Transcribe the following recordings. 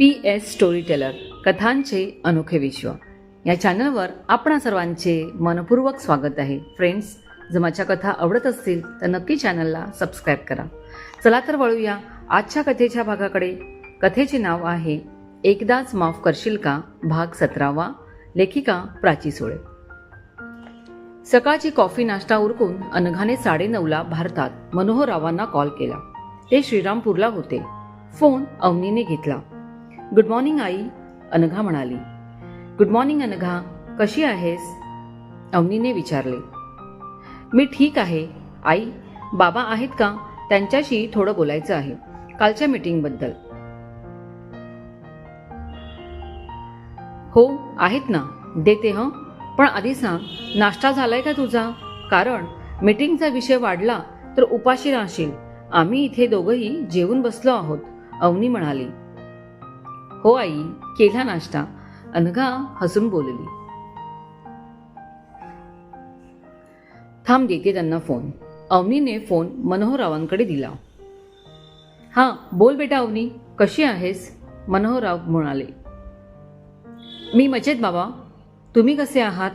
P S story teller कथांचे अनोखे विश्व. या चॅनलवर आपणा सर्वांचे मनपूर्वक स्वागत आहे. फ्रेंड्स जर माझ्या कथा आवडत असतील तर नक्की चॅनलला सबस्क्राईब करा. चला तर वळूया आजच्या कथेच्या भागाकडे. कथेचे नाव आहे एकदाच माफ करशील का? भाग सतरावा लेखिका प्राची सोळे. सकाळची कॉफी नाश्ता उरकून अनघाने साडेनऊला भारतात मनोहररावांना कॉल केला. ते श्रीरामपूरला होते. फोन अवनीने घेतला. गुड मॉर्निंग आई. अनघा म्हणाली. Good morning Anagha. कशी आहेस? अवनीने विचारले. मी ठीक आहे. आई बाबा आहेत का? त्यांच्याशी थोडं बोलायचं आहे. कालच्या मीटिंगबद्दल. हो आहेत ना. देते हं. पण आधी सांग नाश्ता झालाय का तुझा? कारण मीटिंगचा विषय वाढला तर उपाशी राहशील. आम्ही इथे दोघंही जेवून बसलो आहोत अवनी म्हणाली. हो आई केला नाश्ता. अनघा हसून बोलली. थांब देते त्यांना फोन. अवनीने फोन मनोहररावांकडे दिला. हां बोल बेटा अवनी कशी आहेस? मनोहरराव म्हणाले. मी मजेत बाबा. तुम्ही कसे आहात?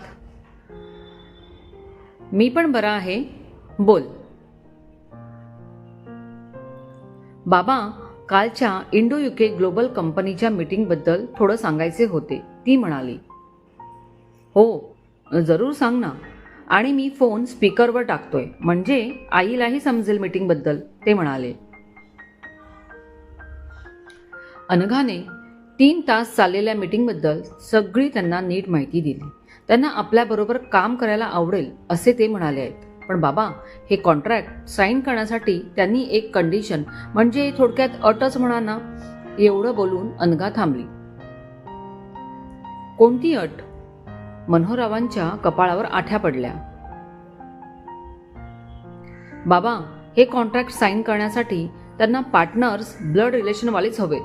मी पण बरा आहे. बोल. बाबा कालच्या इंडो युके ग्लोबल कंपनीच्या मीटिंगबद्दल थोडं सांगायचे होते. ती म्हणाली हो जरूर सांग ना. आणि मी फोन स्पीकरवर टाकतोय. म्हणजे आईलाही समजेल मीटिंगबद्दल. ते म्हणाले. अनघाने तीन तास चाललेल्या मीटिंगबद्दल सगळी त्यांना नीट माहिती दिली. त्यांना आपल्याबरोबर काम करायला आवडेल असे ते म्हणाले आहेत. पण बाबा हे कॉन्ट्रॅक्ट साईन करण्यासाठी त्यांनी एक कंडिशन म्हणजे थोडक्यात अटच म्हणा ना एवढं बोलून अनघा थांबली. कोणती अट? मनोहररावांच्या कपाळावर आठ्या पडल्या. बाबा हे कॉन्ट्रॅक्ट साईन करण्यासाठी त्यांना पार्टनर्स ब्लड रिलेशनवालेच हवेत.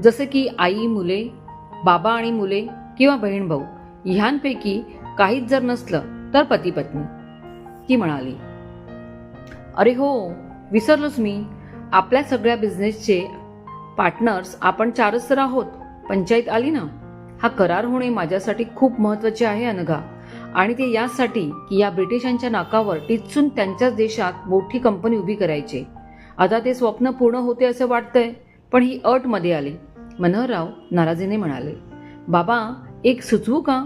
जसे की आई मुले बाबा आणि मुले किंवा बहीण भाऊ ह्यांपैकी काहीच जर नसलं तर पती पत्नी ती म्हणाली अरे हो विसरलोच मी. आपल्या सगळ्या बिझनेसचे पार्टनर्स आपण चारच तर आहोत. पंचायत आली ना? हा करार होणे माझ्यासाठी खूप महत्त्वाचे आहे अनघा. आणि ते यासाठी की या ब्रिटिशांच्या नाकावर टिचून त्यांच्याच देशात मोठी कंपनी उभी करायची. आता ते स्वप्न पूर्ण होते असं वाटतंय पण ही अटमध्ये आली. मनोहरराव नाराजीने म्हणाले बाबा एक सुचवू का?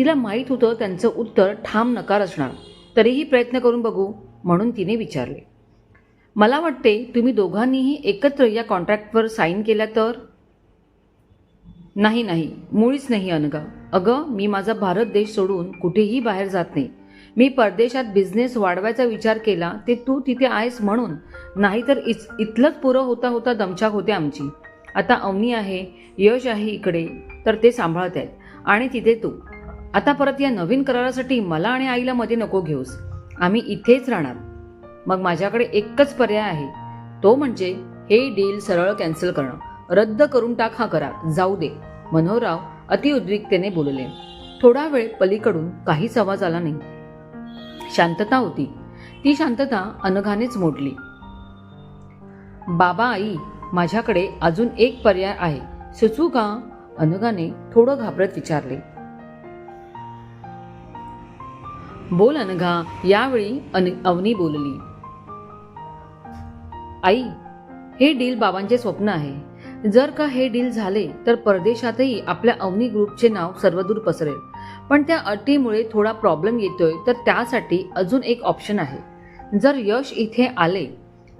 तिला माहीत होतं त्यांचं उत्तर ठाम नकार असणार. तरीही प्रयत्न करून बघू म्हणून तिने विचारले. मला वाटते तुम्ही दोघांनीही एकत्र या कॉन्ट्रॅक्टवर साईन केल्या तर? नाही नाही. मुळीच नाही अनगा. अगं मी माझा भारत देश सोडून कुठेही बाहेर जात नाही. मी परदेशात बिझनेस वाढवायचा विचार केला ते तू तिथे आहेस म्हणून. नाहीतर इच इथलंच पुरं होता होता दमछाक होते आमची. आता अवनी आहे यश आहे इकडे तर ते सांभाळत आहेत. आणि तिथे तू. आता परत या नवीन करारासाठी मला आणि आईला मध्ये नको घेऊस. आम्ही इथेच राहणार. मग माझ्याकडे एकच पर्याय आहे. तो म्हणजे हे डील सरळ कॅन्सल करणं. रद्द करून टाक हा करार. जाऊ दे. मनोहरराव अतिउद्विकतेने बोलले. थोडा वेळ पलीकडून काहीच आवाज आला नाही. शांतता होती. ती शांतता अनघानेच मोडली. बाबा आई माझ्याकडे अजून एक पर्याय आहे. सुचू का? अनघाने थोडं घाबरत विचारले. बोल अनघा यावेळी अन अवनी बोलली. आई हे डील बाबांचे स्वप्न आहे. जर का हे डील झाले तर परदेशातही आपल्या अवनी ग्रुपचे नाव सर्वदूर पसरेल. पण त्या अटीमुळे थोडा प्रॉब्लेम येतोय तर त्यासाठी अजून एक ऑप्शन आहे. जर यश इथे आले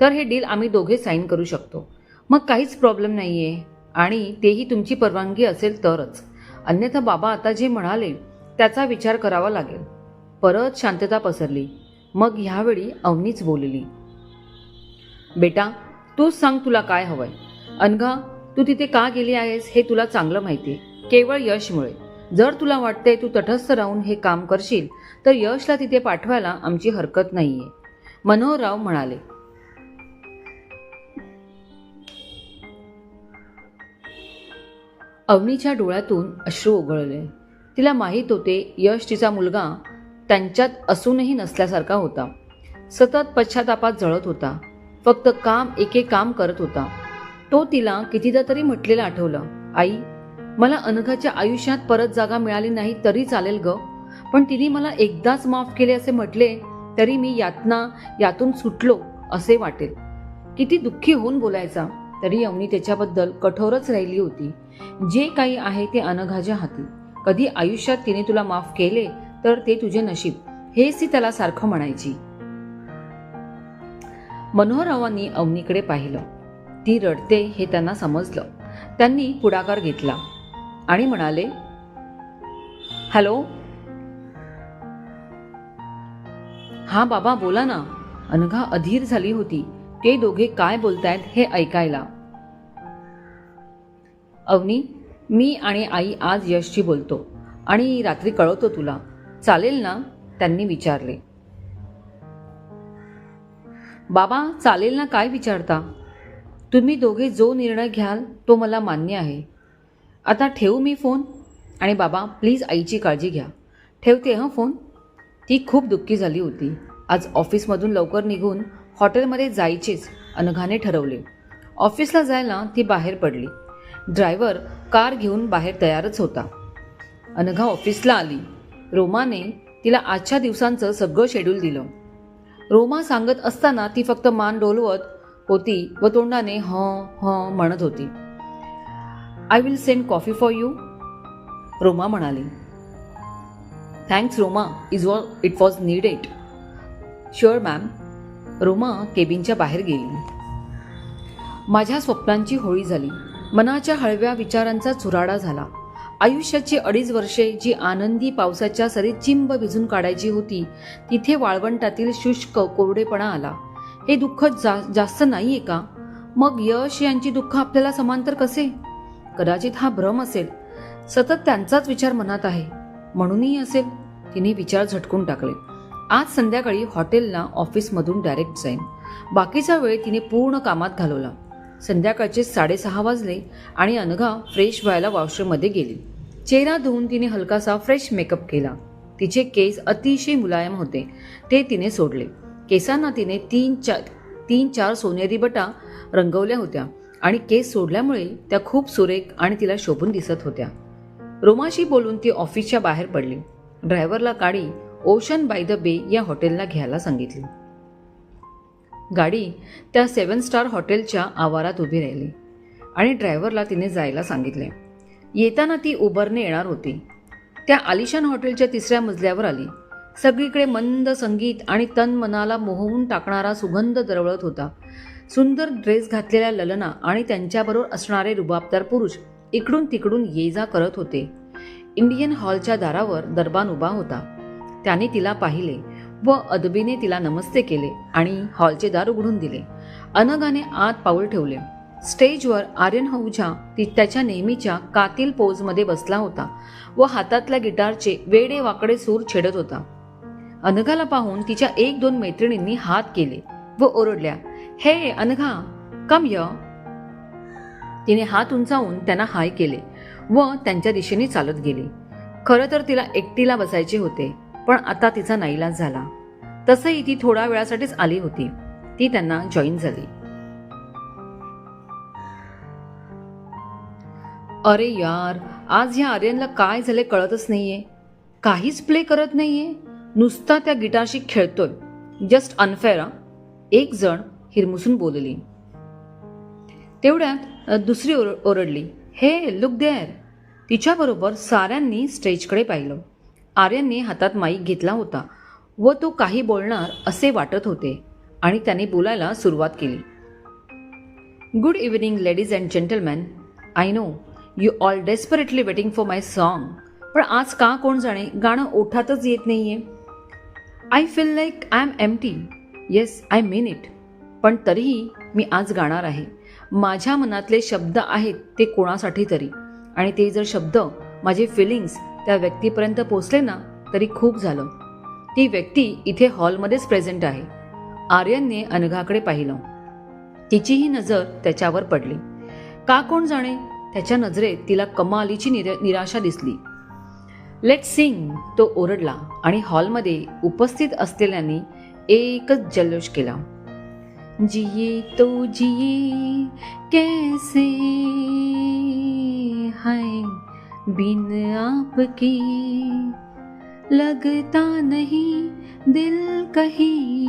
तर हे डील आम्ही दोघे साईन करू शकतो. मग काहीच प्रॉब्लेम नाहीये. आणि तेही तुमची परवानगी असेल तरच. अन्यथा बाबा आता जे म्हणाले त्याचा विचार करावा लागेल. परत शांतता पसरली. मग ह्यावेळी अवनीच बोलली. बेटा तूच सांग तुला काय हवंय. अनघा तू तिथे का गेली आहेस हे तुला चांगलं माहितीये. केवळ यशमुळे. जर तुला वाटतंय तू तटस्थ राहून हे काम करशील तर यशला तिथे पाठवायला आमची हरकत नाहीये. मनोहरराव म्हणाले. अवनीच्या डोळ्यातून अश्रू ओघळले. तिला माहीत होते यश तिचा मुलगा त्यांच्यात असूनही नसल्यासारखा होता. सतत पश्चातापात जळत होता. फक्त काम एके काम करत होता. तो तिला कितीदा तरी म्हटलेलं आठवलं आई मला अनघाच्या आयुष्यात परत जागा मिळाली नाही तरी चालेल ग पण तिने मला एकदाच माफ केले असे म्हटले तरी मी यातना यातून सुटलो असे वाटेल. किती दुःखी होऊन बोलायचा तरी अवनी त्याच्याबद्दल कठोरच राहिली होती. जे काही आहे ते अनघाच्या हाती. कधी आयुष्यात तिने तुला माफ केले तर ते तुझे नशीब. हेच ती त्याला सारखं म्हणायची. मनोहररावांनी अवनीकडे पाहिलं. ती रडते हे त्यांना समजलं. त्यांनी पुढाकार घेतला आणि म्हणाले हॅलो? हा बाबा बोला ना. अनघा अधीर झाली होती. ते दोघे काय बोलतायत हे ऐकायला. अवनी मी आणि आई आज यशची बोलतो आणि रात्री कळवतो तुला. चालेल ना? त्यांनी विचारले. बाबा चालेल ना काय विचारता? तुम्ही दोघे जो निर्णय घ्याल तो मला मान्य आहे. आता ठेवू मी फोन? आणि बाबा प्लीज आईची काळजी घ्या. ठेवते हं फोन? ती खूप दुःखी झाली होती. आज ऑफिसमधून लवकर निघून हॉटेलमध्ये जायचेच अनघाने ठरवले. ऑफिसला जायला ती बाहेर पडली. ड्रायव्हर कार घेऊन बाहेर तयारच होता. अनघा ऑफिसला आली. रोमाने तिला आजच्या दिवसांचं सगळं शेड्यूल दिलं. रोमा सांगत असताना ती फक्त मान डोलवत होती व तोंडाने ह ह म्हणत होती. I will send coffee for you Roma म्हणाली. थँक्स रोमा इज वॉ it was needed sure ma'am Roma केबिनच्या बाहेर गेली. माझ्या स्वप्नांची होळी झाली. मनाच्या हळव्या विचारांचा चुराडा झाला. आयुष्याची अडीच वर्षे जी आनंदी पावसाच्या सरीत चिंब भिजून काढायची होती तिथे वाळवंटातील शुष्क कोरडेपणा आला. हे दुःख जा जास्त नाहीये का? मग यश यांची दुःख आपल्याला समांतर कसे? कदाचित हा भ्रम असेल. सतत त्यांचाच विचार मनात आहे. म्हणूनही असेल. तिने विचार झटकून टाकले. आज संध्याकाळी हॉटेलला ऑफिसमधून डायरेक्ट जाईन. बाकीचा वेळ तिने पूर्ण कामात घालवला. संध्याकाळचे साडेसहा वाजले आणि अनघा फ्रेश व्हायला वॉशरूममध्ये गेली. चेहरा धुवून तिने हलकासा फ्रेश मेकअप केला. तिचे केस अतिशय मुलायम होते. ते तिने सोडले. केसांना तिने तीन चार तीन चार सोनेरी बटा रंगवल्या होत्या आणि केस सोडल्यामुळे त्या खूप सुरेख आणि तिला शोभून दिसत होत्या. रोमाशी बोलून ती ऑफिसच्या बाहेर पडली. ड्रायव्हरला गाडी ओशन बाय द बे या हॉटेलला घ्यायला सांगितली. गाडी त्या सेवन स्टार हॉटेलच्या आवारात उभी राहिली आणि ड्रायव्हरला तिने जायला सांगितले. येताना ती उबरने येणार होती. त्या आलिशान हॉटेलच्या तिसऱ्या मजल्यावर आली. सगळीकडे मंद संगीत आणि तन मनाला मोहवून टाकणारा सुगंध दरवळत होता. सुंदर ड्रेस घातलेल्या ललना आणि त्यांच्याबरोबर असणारे रुबाबदार पुरुष इकडून तिकडून ये जा करत होते. इंडियन हॉलच्या दारावर दरबान उभा होता. त्याने तिला पाहिले व अदबीने तिला नमस्ते केले आणि हॉलचे दार उघडून दिले. अनगाने आत पाऊल ठेवले. स्टेजवर आर्यन हौजा ती त्याच्या नेहमीच्या कातील पोजमध्ये बसला होता व हातातल्या गिटारचे वेडे वाकडे सूर छेडत होता. अनघाला पाहून तिच्या एक दोन मैत्रिणींनी हात केले व ओरडल्या हे अनघा कम य तिने हात उंचावून त्यांना हाय केले व त्यांच्या दिशेने चालत गेली. खरं तर तिला एकटीला बसायचे होते पण आता तिचा नाईलाज झाला. तसंही ती थोड्या वेळासाठीच आली होती. ती त्यांना जॉईन झाली. अरे यार आज ह्या आर्यनला काय झाले कळतच नाहीये. काहीच प्ले करत नाहीये. नुसता त्या गिटारशी खेळतोय. जस्ट अनफेअर एक जण हिरमुसून बोलली. तेवढ्यात दुसरी ओर ओरडली. हे लुक देअर तिच्याबरोबर साऱ्यांनी स्टेजकडे पाहिलं. आर्यनने हातात माईक घेतला होता व तो काही बोलणार असे वाटत होते आणि त्याने बोलायला सुरुवात केली. Good evening ladies and gentleman I know you all desperately waiting for my song पण आज का कोण जाणे? गाणं ओठातच येत नाहीये. I feel like I am empty yes I mean it पण तरीही मी आज गाणार आहे. माझ्या मनातले शब्द आहेत ते कोणासाठी तरी. आणि ते जर शब्द माझे फिलिंग्स त्या व्यक्तीपर्यंत पोचले ना तरी खूप झालं. ती व्यक्ती इथे हॉलमध्येच प्रेझेंट आहे. आर्यनने अनघाकडे पाहिलं. तिचीही नजर त्याच्यावर पडली. का कोण जाणे? त्याच्या नजरेत तिला कमालीची निर निराशा दिसली. लेट सिंग तो ओरडला आणि हॉलमध्ये उपस्थित असलेल्यांनी एकच जल्लोष केला. जिये तो जिए कैसे है बिन आपके? लगता नहीं दिल कहीं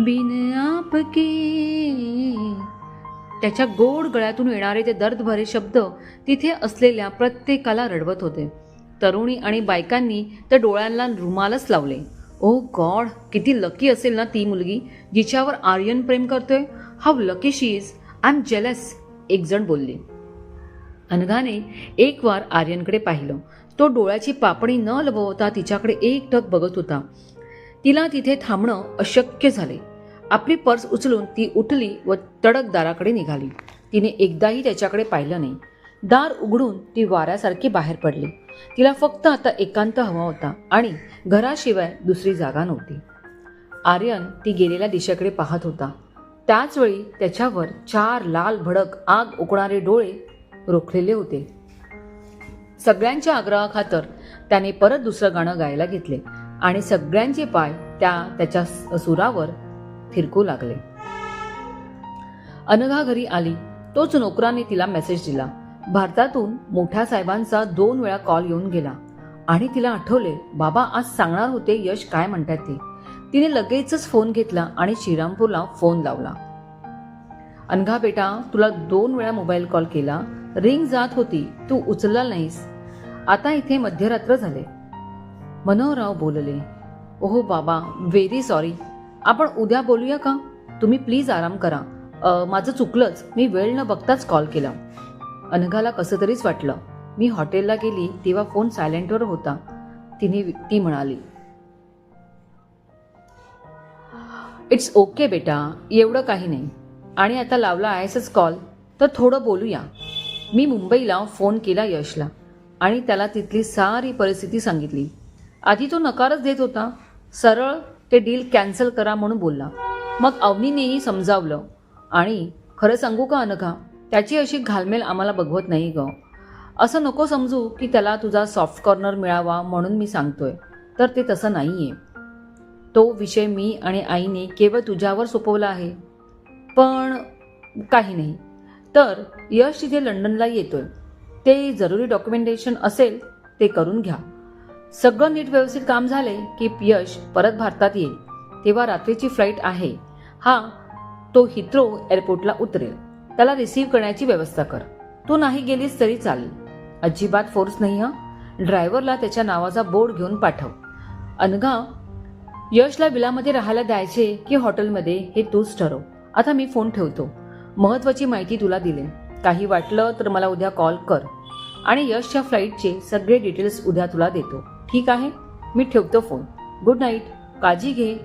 बिन आपके। त्याच्या गोड गळ्यातून येणारे ते दर्दभरे शब्द तिथे असलेल्या प्रत्येकाला रडवत होते. तरुणी आणि बायकांनी त्या डोळ्यांना रुमालच लावले. ओ गॉड किती लकी असेल ना ती मुलगी जिच्यावर आर्यन प्रेम करतोय. How lucky she is. I am jealous एक जण बोलले. अनघाने एक वार आर्यनकडे पाहिलं. तो डोळ्याची पापणी न लबवता तिच्याकडे एक टक बघत होता. तिला तिथे थांबणं अशक्य झाले. आपली पर्स उचलून ती उठली व तडक दाराकडे निघाली. तिने एकदाही त्याच्याकडे पाहिलं नाही. दार उघडून ती वाऱ्यासारखी बाहेर पडली. तिला फक्त आता एकांत हवा होता आणि घराशिवाय दुसरी जागा नव्हती. आर्यन ती गेलेल्या दिशेकडे पाहत होता. त्याचवेळी त्याच्यावर चार लाल भडक आग उकणारे डोळे रोखलेले होते. सगळ्यांच्या आग्रहाखातर त्याने परत दुसरं गाणं गायला घेतले आणि सगळ्यांचे पाय त्या त्याच्या सुरावर थिरकू लागले. अनघा घरी आली. तोच नोकराने तिला मेसेज दिला. भारतातून मोठ्या साहेबांचा दोन वेळा कॉल येऊन गेला. आणि तिला आठवले बाबा आज सांगणार होते यश काय म्हणतात ते. तिने लगेचच फोन घेतला आणि श्रीरामपूरला फोन लावला. अनघा बेटा तुला दोन वेळा मोबाईल कॉल केला. रिंग जात होती. तू उचलला नाहीस. आता इथे मध्यरात्र झाले. मनोहरराव बोलले ओहो बाबा व्हेरी सॉरी आपण उद्या बोलूया का? तुम्ही प्लीज आराम करा. माझं चुकलंच. मी वेळ न बघताच कॉल केला. अनघाला कसं तरीच वाटलं. मी हॉटेलला गेली तेव्हा फोन सायलेंटवर होता. तिने ती म्हणाली इट्स ओके बेटा एवढं काही नाही. आणि आता लावला आहेसच कॉल तर थोडं बोलूया. मी मुंबईला फोन केला यशला. आणि त्याला तिथली सारी परिस्थिती सांगितली. आधी तो नकारच देत होता. सरळ ते डील कॅन्सल करा म्हणून बोलला. मग अवनीनेही समजावलं आणि खरं सांगू का अनघा त्याची अशी घालमेल आम्हाला बघवत नाही ग. असं नको समजू की त्याला तुझा सॉफ्ट कॉर्नर मिळावा म्हणून मी सांगतोय तर ते तसं नाही आहे तो विषय मी आणि आईने केवळ तुझ्यावर सोपवला आहे. पण काही नाही. तर यश तिथे लंडनला येतोय ते जरुरी डॉक्युमेंटेशन असेल ते करून घ्या. सगळं नीट व्यवस्थित काम झाले की यश परत भारतात येईल. तेव्हा रात्रीची फ्लाईट आहे. हा तो हित्रो एअरपोर्टला उतरेल. त्याला रिसीव्ह करण्याची व्यवस्था कर. तू नाही गेलीस तरी चालेल. अजिबात फोर्स नाही हं? ड्रायव्हरला त्याच्या नावाचा बोर्ड घेऊन पाठव. अनघा यशला बिलामध्ये राहायला द्यायचे की हॉटेलमध्ये हे तूच ठरव. आता मी फोन ठेवतो. महत्वाची माहिती तुला दिले काही वाटलं तर मला उद्या कॉल कर. आणि यशच्या फ्लाईटचे सगळे डिटेल्स उद्या तुला देतो. ठीक आहे मी ठेवतो फोन. गुड नाईट काळजी घे.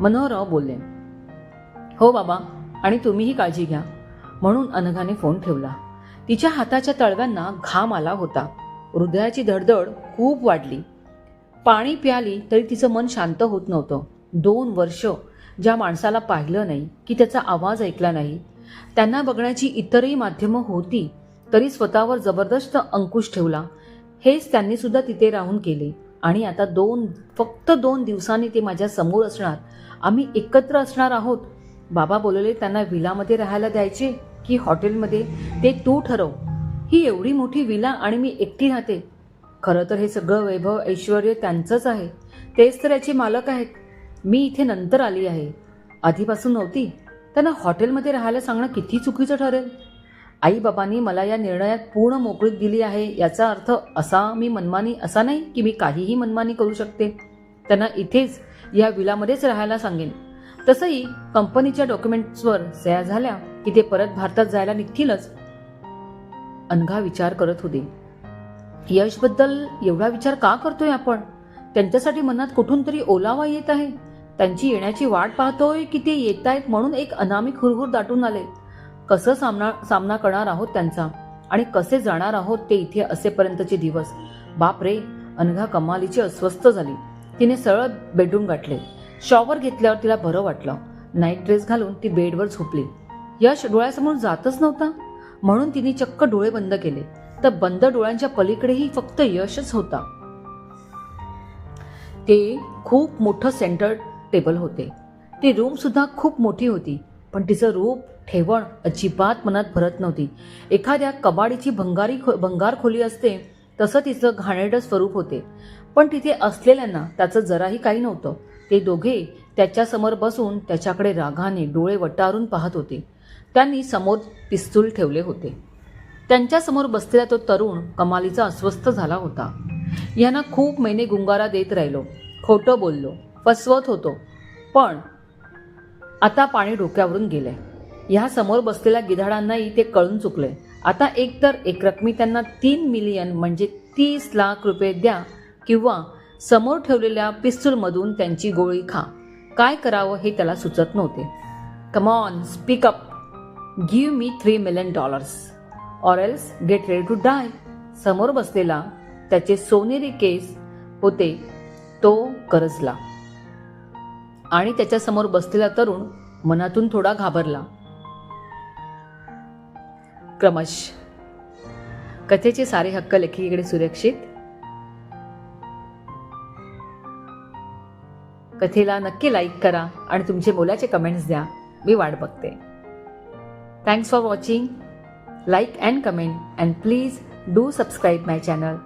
मनोहरराव बोलले. हो बाबा आणि तुम्हीही काळजी घ्या. म्हणून अनघाने फोन ठेवला. तिच्या हाताच्या तळव्यांना घाम आला होता. हृदयाची धडधड खूप वाढली. पाणी प्याली तरी तिचं मन शांत होत नव्हतं. दोन वर्ष ज्या माणसाला पाहिलं नाही की त्याचा आवाज ऐकला नाही त्यांना बघण्याची इतरही माध्यमं होती तरी स्वतःवर जबरदस्त अंकुश ठेवला. हेच त्यांनी सुद्धा तिथे राहून केले. आणि आता दोन फक्त दोन दिवसांनी ते माझ्यासमोर असणार. आम्ही एकत्र असणार आहोत. बाबा बोलले त्यांना विलामध्ये राहायला द्यायचे की हॉटेलमध्ये? ते तू ठरव. ही एवढी मोठी विला आणि मी एकटी राहते. खरं तर हे सगळं वैभव ऐश्वर त्यांचंच आहे. तेच तर याचे मालक आहेत. मी इथे नंतर आली आहे. आधीपासून नव्हती. त्यांना हॉटेलमध्ये राहायला सांगणं किती चुकीचं ठरेल? आईबाबांनी मला या निर्णयात पूर्ण मोकळीक दिली आहे. याचा अर्थ असा मी मनमानी असा नाही की मी काहीही मनमानी करू शकते. त्यांना इथेच या विलामध्येच राहायला सांगेन. तसंही कंपनीच्या डॉक्युमेंट्सवर सह्या झाल्या की ते परत भारतात जायला निघतीलच. अनघा विचार करत होते. यशबद्दल एवढा विचार का करतोय आपण? त्यांच्यासाठी मनात कुठून तरी ओलावा येत आहे. त्यांची येण्याची वाट पाहतोय की ते येत आहेत म्हणून एक अनामिक हुरहुर दाटून आले. कसं सामना सामना करणार आहोत त्यांचा? आणि कसे जाणार आहोत ते इथे असेपर्यंतचे दिवस? बाप रे अनघा कमालीची अस्वस्थ झाली. तिने सरळ बेडरूम गाठले. शॉवर घेतल्यावर तिला बरं वाटलं. नाईट ड्रेस घालून ती बेडवर झोपली. यश डोळ्यासमोर जातच नव्हता. म्हणून तिने चक्क डोळे बंद केले. तर बंद डोळ्यांच्या पलीकडेही फक्त यशच होता. ते खूप मोठं सेंटर टेबल होते. ती रूम सुद्धा खूप मोठी होती. पण तिचं रूप ठेवण अजिबात मनात भरत नव्हती. एखाद्या कबाडीची भंगारी खो भंगार खोली असते तसं तिचं घाणेरडं स्वरूप होते. पण तिथे असलेल्यांना त्याचं जराही काही नव्हतं. ते दोघे त्याच्यासमोर बसून त्याच्याकडे रागाने डोळे वटारून पाहत होते. त्यांनी समोर पिस्तूल ठेवले होते. त्यांच्यासमोर बसलेला तो तरुण कमालीचा अस्वस्थ झाला होता. यांना खूप महिने गुंगारा देत राहिलो. खोटं बोललो. फसवत होतो. पण आता पाणी डोक्यावरून गेलंय. ह्या समोर बसलेल्या गिधाडांनाही ते कळून चुकले आता एकतर एक रकमी त्यांना तीन मिलियन म्हणजे तीस लाख रुपये द्या किंवा समोर ठेवलेल्या पिस्तूलमधून त्यांची गोळी खा. काय करावं हे त्याला सुचत नव्हते. Come on speak up give me three million dollars or else get ready to die समोर बसलेला त्याचे सोनेरी केस होते. तो करजला आणि त्याच्यासमोर बसलेला तरुण मनातून थोडा घाबरला. क्रमश कथेचे सारे हक्क लेखिकेकडे सुरक्षित. कथेला नक्की लाईक करा आणि तुमचे मोलाचे कमेंट्स द्या. मी वाट बघते. Thanks for watching like and comment and please do subscribe my channel